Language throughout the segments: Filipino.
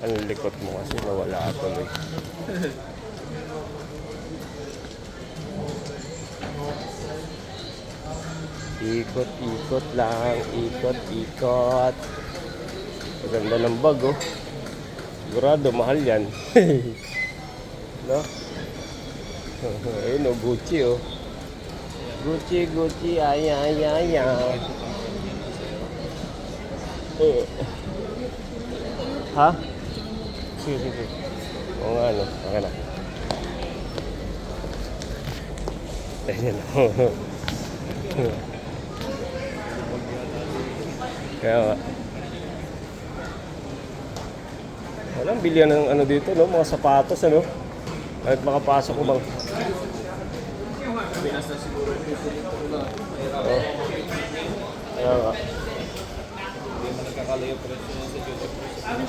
Ang likot mo kasi nawala tuloy. Ikot-ikot lang, ikot-ikot. Maganda ng bag, oh. Sigurado, mahal yan. no? Ayun, oh, Gucci, oh. Gucci, Gucci, ay, ay, ay, ay. Eh. Ha? Sige, sige, sige. Oo nga, ano. Akin na. Ayan, oh. Kaya nga. Walang bilyan ng ano dito, no? Mga sapatos, ano? Kahit makapasok ko bang... Oh. Kaya nga. Hindi mo nagkakalayo presyo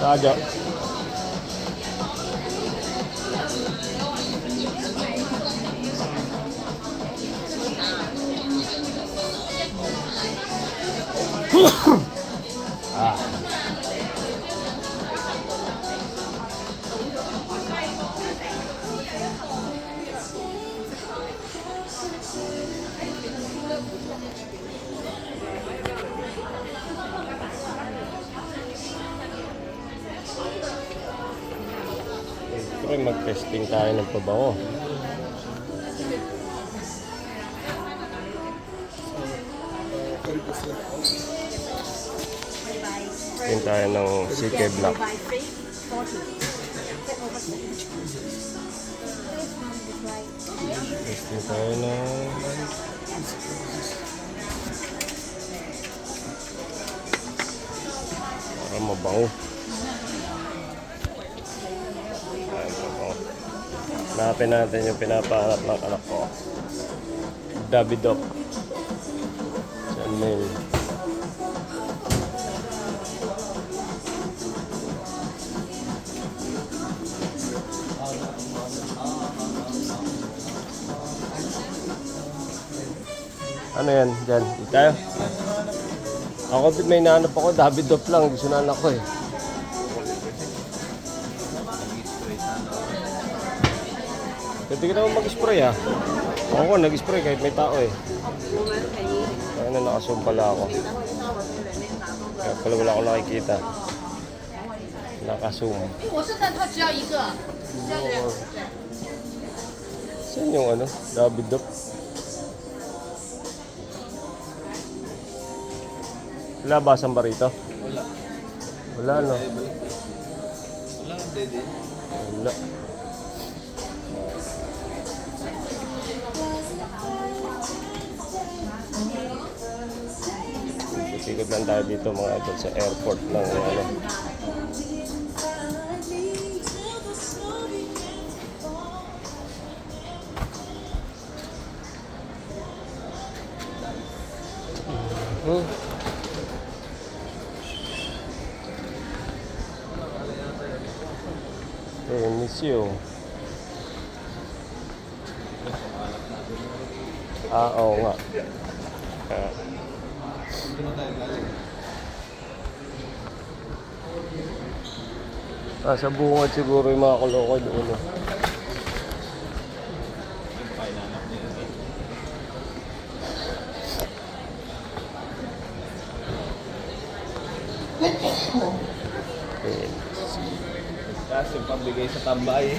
Legal. Siyempre, mag-testing tayo ng pabango. Testing tayo ng CK Black. Testing tayo ng... Para mabango. Ayan, Hanapin natin yung pinapahanap ng anak ko. Davidok. Chanel. Ano yan? Diyan. Di tayo. Ako may nahanap ako. Davidoff lang. Gusto na anak ko eh. Pwede ka naman mag-spray ah. Ako nag-spray kahit may tao eh. Ayun na nakasum pala ako. Kaya pala wala akong nakikita. Nakasum. Lord. Saan yung ano? Davidup? Wala basan ba rito? Wala. Wala no? Wala, dede. Wala. Sikot lang tayo dito mga idol sa airport lang ano. Hmm. Eh, miss you. Ah, oo nga. Ah, ah, sa bungad siguro yung mga kuloko doon. eh. Eh, Tapos pambigay sa tambay.